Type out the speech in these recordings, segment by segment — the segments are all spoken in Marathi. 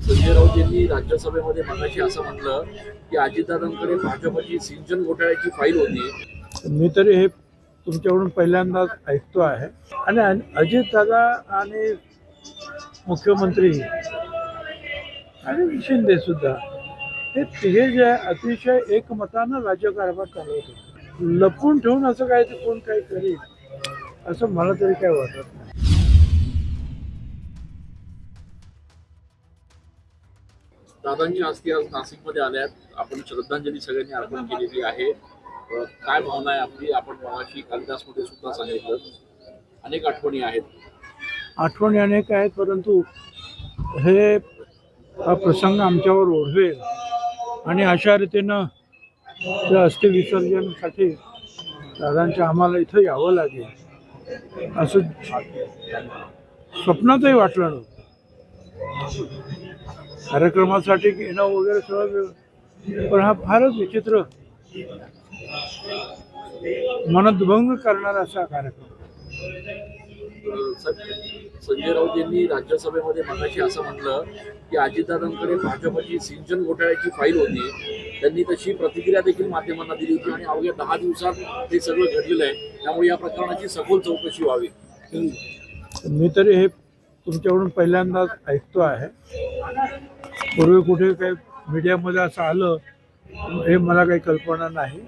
संजय राऊत यांनी राज्यसभेमध्ये मगाशी असं म्हणलं की अजितदादांकडे भाजपची सिंचन घोटाळ्याची फाईल होती. मी तरी हे तुमच्याकडून पहिल्यांदाच ऐकतो आहे. आणि अजितदादा आणि मुख्यमंत्री आणि शिंदे सुद्धा हे तिघे जे आहे, अतिशय एकमतानं राज्यकारभार चालवत होते. लपून ठेवून असं काय ते कोण काही करील असं मला तरी काय वाटत दादांची अस्थि आज नाशिकमध्ये आल्यात आपण श्रद्धांजली सगळ्यांनी अर्पण केलेली आहे. काय भावना आहे आपली? आपण मगाशी कालिदासमध्ये सुद्धा सांगितलं. अनेक आठवणी आहेत. आठवणी अनेक आहेत परंतु हे हा प्रसंग आमच्यावर ओढवेल. आणि अशा रीतीनं त्या अस्थिविसर्जनासाठी दादांच्या आम्हाला इथं यावं लागेल. असं स्वप्नातही वाटलं नव्हतं. कार्यक्रमासाठी येणं वगैरे सगळं. पण हा फारच विचित्र मनदभंग करणारा असा कार्यक्रम. संजय राऊत यांनी राज्यसभेमध्ये मगाशी असं म्हणलं की अजितदादांकडे भाजपची सिंचन घोटाळ्याची फाईल होती. त्यांनी तशी प्रतिक्रिया देखील माध्यमांना दिली होती आणि अवघ्या दहा दिवसात हे सगळं घडलेलं आहे. त्यामुळे या प्रकरणाची सखोल चौकशी व्हावी. मी तरी हे तुमच्याकडून पहिल्यांदाच ऐकतो आहे. पूर्वी कुठे काही मीडियामध्ये असं आलं हे मला काही कल्पना नाही.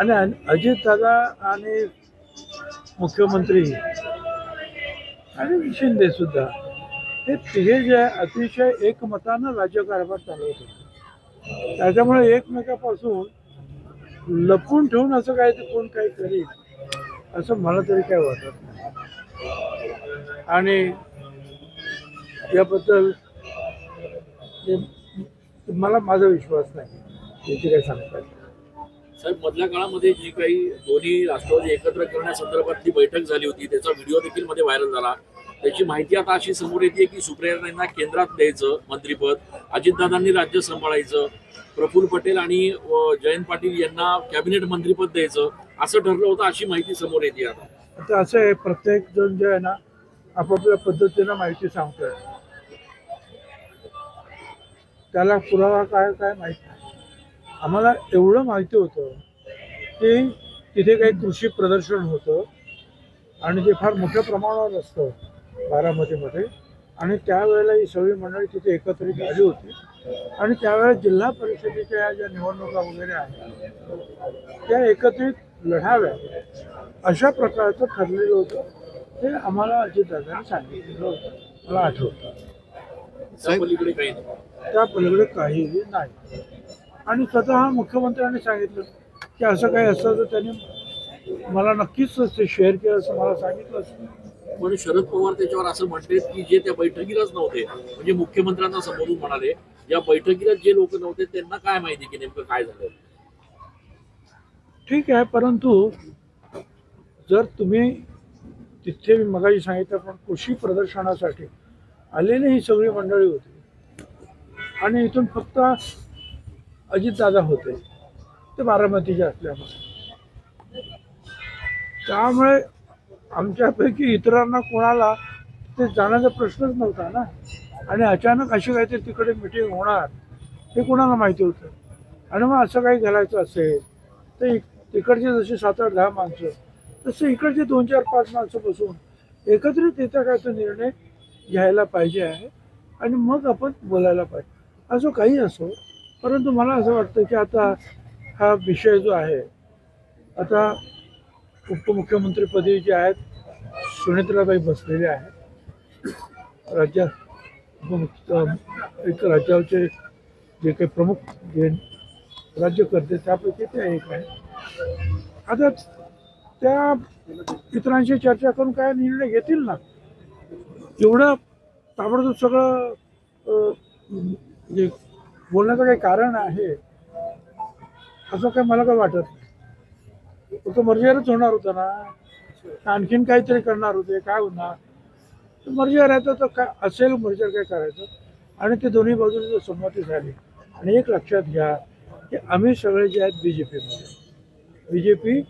आणि अजितदादा आणि मुख्यमंत्री आणि शिंदे सुद्धा हे तिघे जे अतिशय एकमतानं राज्यकारभार चालवत होते. त्याच्यामुळे एकमेकापासून लपून ठेवून असं काय ते कोण काही करील असं मला तरी काय वाटत नाही. आणि याबद्दल मला माझा विश्वास नाही. याची काय सांगता. साहेब मधल्या काळामध्ये जी काही दोन्ही राष्ट्रवादी एकत्र करण्यासंदर्भातली बैठक झाली होती त्याचा व्हिडिओ देखील मध्ये व्हायरल झाला. त्याची माहिती आता अशी समोर येते की सुप्रिया केंद्रात द्यायचं मंत्रीपद अजितदादांनी राज्य सांभाळायचं प्रफुल्ल पटेल आणि जयंत पाटील यांना कॅबिनेट मंत्रीपद द्यायचं असं ठरलं होतं अशी माहिती समोर येते आता. आता असं आहे प्रत्येक जण जे आहे ना आपापल्या पद्धतीनं माहिती सांगतोय. त्याला पुरावा काय काय माहीत नाही. आम्हाला एवढं माहिती होतं की तिथे काही कृषी प्रदर्शन होतं आणि ते फार मोठ्या प्रमाणावर असतं बारामतीमध्ये. आणि त्यावेळेला ही सगळी मंडळी तिथे एकत्रित आली होती. आणि त्यावेळेला जिल्हा परिषदेच्या ज्या निवडणुका वगैरे आहेत त्या एकत्रित लढाव्या अशा प्रकारचं ठरलेलं होतं. ते आम्हाला अजितदादांनी सांगितलेलं होतं मला आठवतं. त्या पलीकडे काही नाही. त्या पलीकडे काहीही नाही. आणि स्वतः मुख्यमंत्र्यांनी सांगितलं की असं काही असतं तर त्यांनी मला नक्कीच ते शेअर केलं असं मला सांगितलं असतं. पण शरद पवार त्याच्यावर असं म्हणतात की जे त्या बैठकीलाच नव्हते म्हणजे मुख्यमंत्र्यांना संबोधून म्हणाले या बैठकीला जे लोक नव्हते त्यांना काय माहिती की नेमकं काय झालं? ठीक आहे परंतु जर तुम्ही तिथे मी मगाशी सांगितलं पण कृषी प्रदर्शनासाठी आलेली ही सगळी मंडळी होती. आणि इथून फक्त अजितदादा होते. ते बारामतीचे असल्यामुळे. त्यामुळे आमच्यापैकी इतरांना कोणाला ते जाण्याचा प्रश्नच नव्हता ना. आणि अचानक अशी काहीतरी तिकडे मिटिंग होणार हे कोणाला माहिती होतं? आणि मग असं काही घालायचं असेल तर इक- तिकडचे जसे सात आठ दहा माणसं तसे इकडचे दोन चार पाच माणसं बसून एकत्रित येत्या काय तो निर्णय घ्यायला पाहिजे आहे आणि मग आपण बोलायला पाहिजे. असं काही असो परंतु मला असं वाटतं की आता हा विषय जो आहे आता उपमुख्यमंत्रीपदी जे आहेत सुनेत्राबाई बसलेले आहेत. राज्यात उपमुख्य एक राज्याचे जे काही प्रमुख जे राज्यकर्ते त्यापैकी ते एक आहे आता त्या इतरांशी चर्चा करून काय निर्णय घेतील ना? एवढं ताबडतोब सगळं म्हणजे बोलण्याचं काही कारण आहे असं काय मला काय वाटत नाही. फक्त मर्जीवरच होणार होतं ना? आणखीन काहीतरी करणार होते काय होणार? तर मर्जीवर राहायचं तर काय असेल मर्जीवर काय करायचं? आणि ते दोन्ही बाजूने जर संमती झाली आणि एक लक्षात घ्या की आम्ही सगळे जे आहेत बी जे पीमध्ये बी जे पी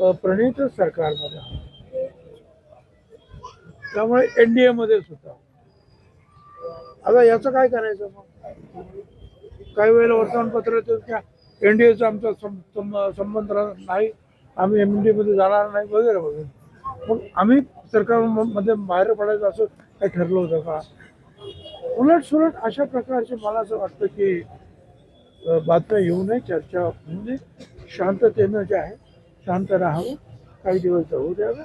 प्रणित सरकारमध्ये त्यामुळे एन डी एमध्येच होता आता याचं काय करायचं मग? काही वेळेला वर्तमानपत्र येतं एन डी एचा आमचा सं- संबंध नाही. आम्ही एम डी मध्ये जाणार नाही वगैरे वगैरे. मग आम्ही सरकारमध्ये बाहेर पडायचं असं काही ठरलं होतं का? उलट सुलट अशा प्रकारचे मला असं वाटतं की बातम्या येऊ नये चर्चा होऊ नये. शांततेनं जे आहे शांत राहावं काही दिवस जाऊ द्यावं.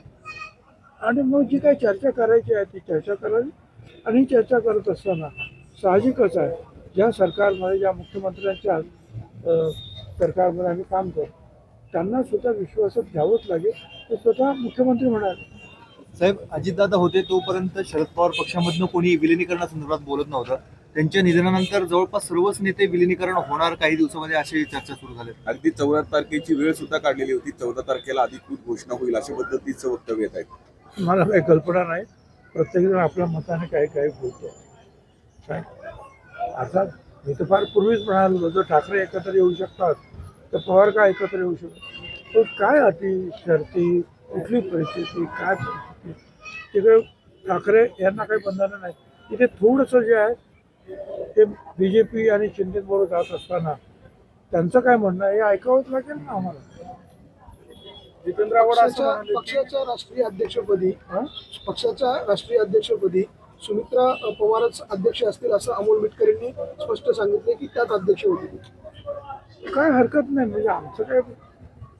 आणि मग जी काही चर्चा करायची आहे ती चर्चा करावी. आणि ही चर्चा करत असताना साहजिकच आहे ज्या सरकारमध्ये ज्या मुख्यमंत्र्यांच्या सरकारमध्ये आम्ही काम करतो त्यांना सुद्धा विश्वासात घ्यावंच लागेल. ते स्वतः मुख्यमंत्री म्हणाले. साहेब अजितदादा होते तोपर्यंत शरद पवार पक्षामधनं कोणी विलिनीकरणासंदर्भात बोलत नव्हतं. त्यांच्या निधनानंतर जवळपास सर्वच नेते विलिनीकरण होणार काही दिवसामध्ये अशी चर्चा सुरू झाली. अगदी चौदा तारखेची वेळ सुद्धा काढलेली होती. चौदा तारखेला अधिकृत घोषणा होईल अशा पद्धतीचं वक्तव्य येत आहे. मला काही कल्पना नाही? प्रत्येकजण आपल्या मताने काही काही बोलतो. काय? अर्थात मी तर फार पूर्वीच म्हणालो जर ठाकरे एकत्र येऊ शकतात तर पवार का एकत्र येऊ शकतात? तो काय अटी शर्ती कुठली परिस्थिती काय परिस्थिती? तिकडे ठाकरे यांना काही बंधनं नाही इथे थोडंसं जे आहे ते बी जे पी आणि शिंदेबरोबर जात असताना त्यांचं काय म्हणणं हे ऐकावंच लागेल ना आम्हाला? जितेंद्र आव्हाड असं पक्षाच्या म्हणाले की- पक्षाच्या राष्ट्रीय अध्यक्षपदी हा? पक्षाच्या राष्ट्रीय अध्यक्षपदी सुमित्रा पवारच अध्यक्ष असतील असं अमोल मिटकर यांनी स्पष्ट सांगितले की त्यात अध्यक्ष होतील. काय हरकत नाही म्हणजे आमचं काय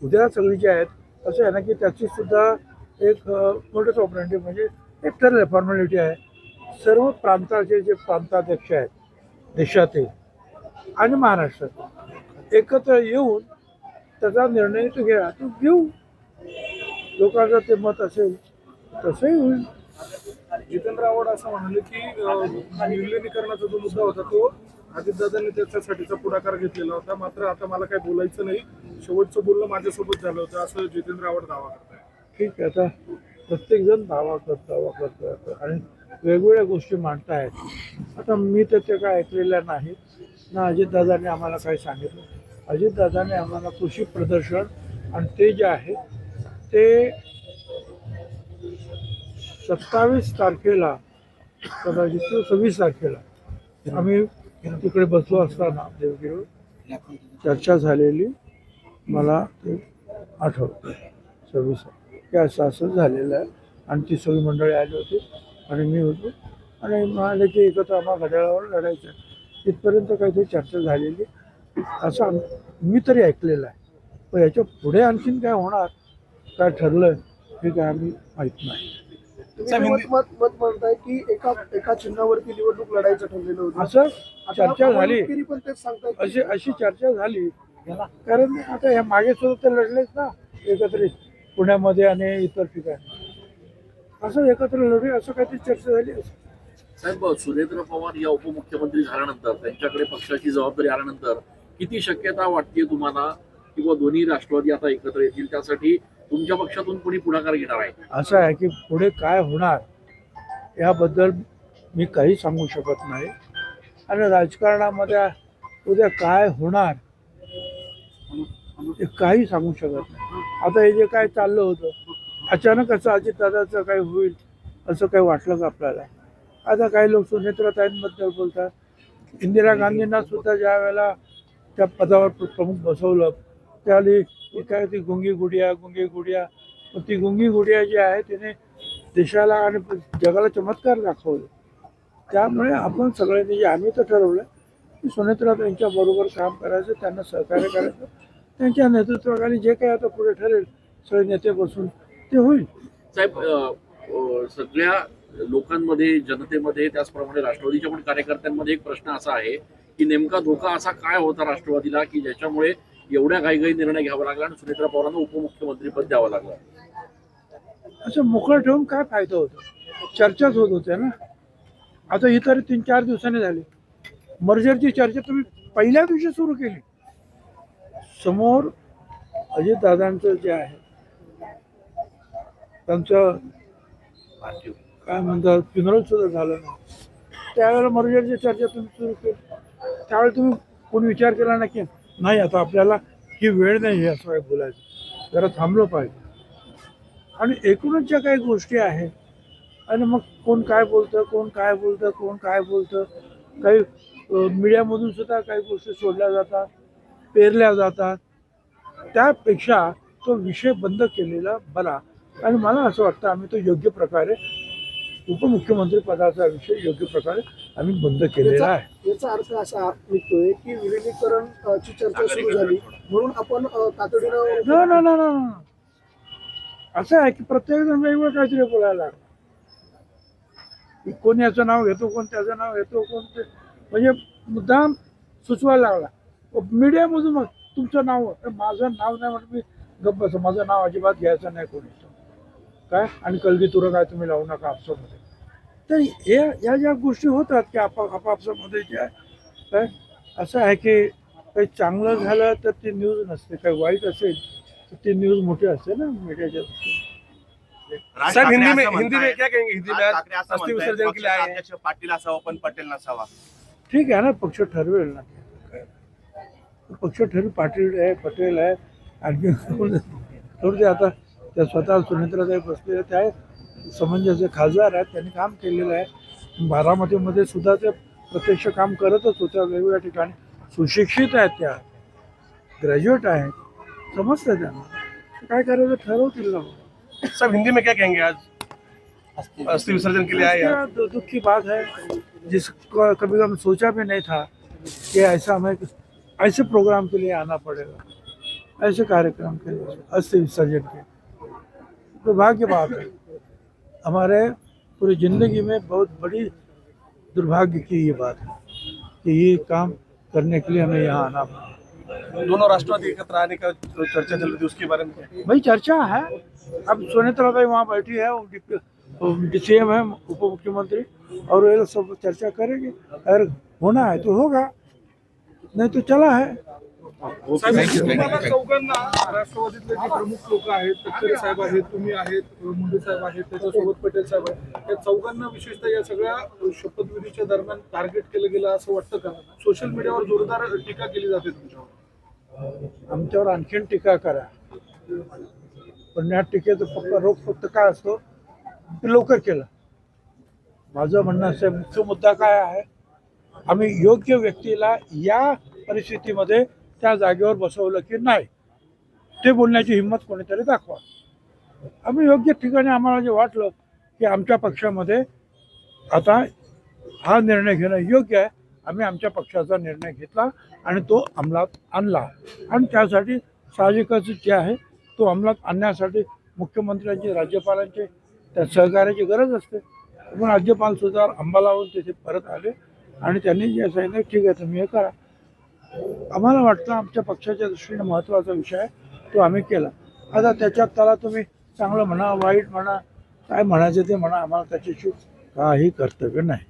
उद्या सगळी जे आहेत असं आहे ना की त्याची सुद्धा एक मोठंच ऑपरेटिव्ह म्हणजे एक ठरलं फॉर्मॅलिटी आहे. सर्व प्रांताचे जे प्रांताध्यक्ष आहेत देशातील आणि महाराष्ट्रात एकत्र येऊन त्याचा निर्णय तो घ्या तो घेऊ. लोकांचं ते मत असेल तसंही होईल. जितेंद्र आव्हाड असं म्हणाले की विलिनीकरणाचा जो मुद्दा होता तो अजितदादांनी त्याच्यासाठीचा पुढाकार घेतलेला होता. मात्र आता मला काही बोलायचं नाही. शेवटचं बोलणं माझ्यासोबत झालं होतं असं जितेंद्र आव्हाड दावा करताय ठीक आहे आता प्रत्येकजण दावा करत दावा करतो. आणि वेगवेगळ्या गोष्टी मांडतायत. आता मी तर ते काय ऐकलेल्या नाहीत ना अजितदादांनी आम्हाला काही सांगितलं. अजितदादाने आम्हाला कृषी प्रदर्शन आणि ते जे आहे ते सत्तावीस तारखेला कदाचित किंवा सव्वीस तारखेला आम्ही तिकडे बसलो असताना देवगिरीवर. चर्चा झालेली. मला ते आठवतं सव्वीस की असं असं झालेलं आहे. आणि ती सगळी मंडळी आली होती. आणि मी होतो. आणि म्हणाले की एकत्र आम्हाला घड्याळावर लढायचं आहे. इथपर्यंत काहीतरी चर्चा झालेली असं मी तरी ऐकलेलं आहे. पण याच्यापुढे आणखीन काय होणार काय ठरलं हे काय आम्ही माहीत नाही. मत म्हणताय की एका एका चिन्हावरती निवडणूक लढायचं ठरलेलं होतं? असं चर्चा झाली. पण तेच सांगताय की अशी अशी चर्चा झाली. कारण आता ह्या मागे सुद्धा ते लढलेच ना. एकत्रित पुण्यामध्ये आणि इतर ठिकाणी. असं एकत्र लढू असं काहीतरी चर्चा झाली असेल. साहेब सुरेंद्र पवार या उपमुख्यमंत्री झाल्यानंतर त्यांच्याकडे पक्षाची जबाबदारी आल्यानंतर किती शक्यता वाटते तुम्हाला? किंवा दोन्ही राष्ट्रवादी आता एकत्र येतील त्यासाठी तुमच्या पक्षातून कोणी पुढाकार घेणार आहे? असं आहे की पुढे काय होणार याबद्दल मी काही सांगू शकत नाही. आणि राजकारणामध्ये उद्या काय होणार ते काही सांगू शकत नाही. आता हे जे काय चाललं होतं अचानक असं अजितदादाचं काय होईल असं काही वाटलं का आपल्याला? आता काही लोक सुनेत्राताईंबद्दल बोलतात. इंदिरा गांधींना सुद्धा ज्या वेळेला त्या पदावर प्रमुख बसवलं त्यावेळी काय ती गुंगी गुडिया गुंगी गुडिया. ती गुंगी गुडिया जी आहे तिने देशाला आणि जगाला चमत्कार दाखवले. त्यामुळे आपण सगळ्यांनी जे आम्ही तर ठरवलं की सुनेत्रा बरोबर काम करायचं त्यांना सहकार्य करायचं. त्यांच्या नेतृत्वाखाली जे काही आता पुढे ठरेल सगळे नेते बसून ते होईल. साहेब अ, सगळ्या लोकांमध्ये जनतेमध्ये त्याचप्रमाणे राष्ट्रवादीच्या पण कार्यकर्त्यांमध्ये एक प्रश्न असा आहे की नेमका धोका असा काय होता राष्ट्रवादीला की ज्याच्यामुळे एवढ्या घाईघाई निर्णय घ्यावा लागला आणि सुनेत्रा पवारांना उपमुख्यमंत्रीपद द्यावं लागलं? असं मोकळं ठेवून काय फायदा होतो? चर्चाच होत होत्या ना? आता ही तरी तीन चार दिवसांनी झाली. मर्जरची चर्चा तुम्ही पहिल्या दिवशी सुरू केली. समोर अजितदादांचं जे आहे त्यांचं काय म्हणतात फ्युनरल सुद्धा झालं नाही. त्यावेळेला मर्जरची चर्चा तुम्ही सुरू केली. त्यावेळेला तुम्ही कोणी विचार केला ना की नाही आता आपल्याला ही वेळ नाही आहे असं बोलायचं. जरा थांबलं पाहिजे. आणि एकूणच ज्या काही गोष्टी आहेत आणि मग कोण काय बोलतं कोण काय बोलतं कोण काय बोलतं काही मीडियामधून सुद्धा काही गोष्टी सोडल्या जातात पेरल्या जातात. त्यापेक्षा तो विषय बंद केलेला बरा. आणि मला असं वाटतं आम्ही तो योग्य प्रकारे उपमुख्यमंत्री पदाचा विषय योग्य प्रकारे आम्ही बंद केलेला आहे. याचा अर्थ असा निघतोय की विलिनीकरण ची चर्चा सुरू झाली. म्हणून आपण तातडीनं न न न न न. असं आहे की प्रत्येक जण वेगवेगळं काहीतरी बोलायला लागला. की कोण याचं नाव घेतो कोण त्याचं नाव घेतो कोण ते म्हणजे मुद्दाम सुचवायला लागला. मीडियामधून मग तुमचं नाव माझं नाव नाही म्हणून मी गप्प बसतो माझं नाव अजिबात घ्यायचं नाही कोणी. काय? आणि कलगी तुरं काय तुम्ही लावू नका आपसामध्ये. तर हे या ज्या गोष्टी होतात की आपा आपापसामध्ये ज्या काय? असं आहे की काही चांगलं झालं तर ती न्यूज नसते. काही वाईट असेल तर ती न्यूज मोठी असते ना मीडियाच्या सर हिंदी में हिंदी में क्या कहेंगे? हिंदी में आज अस्थि विसर्जन के लिए आए अध्यक्ष पाटील असावं पण पटेल नसावा. ठीक आहे ना पक्ष ठरवेल ना. पक्ष ठरवेल पाटील आहे पटेल आहे. आणखी थोडं आता त्या स्वतः सुनेत्राताई बसलेले त्या समंजस खासदार आहेत. त्यांनी काम केलेलं आहे. बारामतीमध्ये सुद्धा ते प्रत्यक्ष काम करतच होत्या वेगवेगळ्या ठिकाणी सुशिक्षित आहेत त्या. ग्रॅज्युएट आहेत. समजतं त्यांना. काय करायचं ठरवतील ना. सब हिंदी में क्या कहेंगे आज? अस्थि विसर्जन के लिए आए हैं दुख की बात है. जिसको कभी कभी सोचा भी नहीं था कि ऐसा हमें ऐसे प्रोग्राम के लिए आना पड़ेगा. ऐसे कार्यक्रम के लिए अस्थि विसर्जन के दुर्भाग्य बात है। हमारे पूरी ज़िंदगी में बहुत बड़ी दुर्भाग्य की ये बात है कि ये काम करने के लिए हमें यहाँ आना पड़ा। दोनों राष्ट्रों के एकत्र आने का चर्चा चल रही थी उसके बारे में भाई चर्चा है। अब सुनेत्रा भाई वहाँ बैठी है डी सी एम है उप मुख्यमंत्री और ये सब चर्चा करेंगे। अगर होना है तो होगा नहीं तो चला है। चौघांना राष्ट्रवादीतले जे प्रमुख लोक आहेत तटकरे साहेब आहेत तुम्ही आहेत मुंडे साहेब आहेत त्याच्यासोबत पटेल साहेब आहेत या चौघांना विशेषतः या सगळ्या शपथविधीच्या दरम्यान टार्गेट केलं गेलं असं वाटतं का? सोशल मीडियावर जोरदार टीका केली जाते तुमच्यावर. आमच्यावर आणखीन टीका करा. पण या टीकेचं फक्त रोख फक्त काय असतो? ते लवकर केलं. माझं म्हणणं असं मुख्य मुद्दा काय आहे? आम्ही योग्य व्यक्तीला या परिस्थितीमध्ये त्या जागेवर बसवलं की नाही ते बोलण्याची हिंमत कोणीतरी दाखवा. आम्ही योग्य ठिकाणी आम्हाला जे वाटलं की आमच्या पक्षामध्ये आता हा निर्णय घेणं योग्य आहे आम्ही आमच्या पक्षाचा निर्णय घेतला आणि तो अंमलात आणला. आणि त्यासाठी साहजिकच जे आहे तो अंमलात आणण्यासाठी मुख्यमंत्र्यांची राज्यपालांचे त्या सहकार्याची गरज असते. पण राज्यपाल सुद्धा अंबालावून तिथे परत आले आणि त्यांनी जे सांगितलं ठीक आहे तुम्ही हे करा. आम्हाला वाटतं आमच्या पक्षाच्या दृष्टीने महत्त्वाचा विषय आहे. तो आम्ही केला. आता त्याच्यात त्याला तुम्ही चांगलं म्हणा वाईट म्हणा काय म्हणायचं ते म्हणा आम्हाला त्याच्याशी काही कर्तव्य नाही.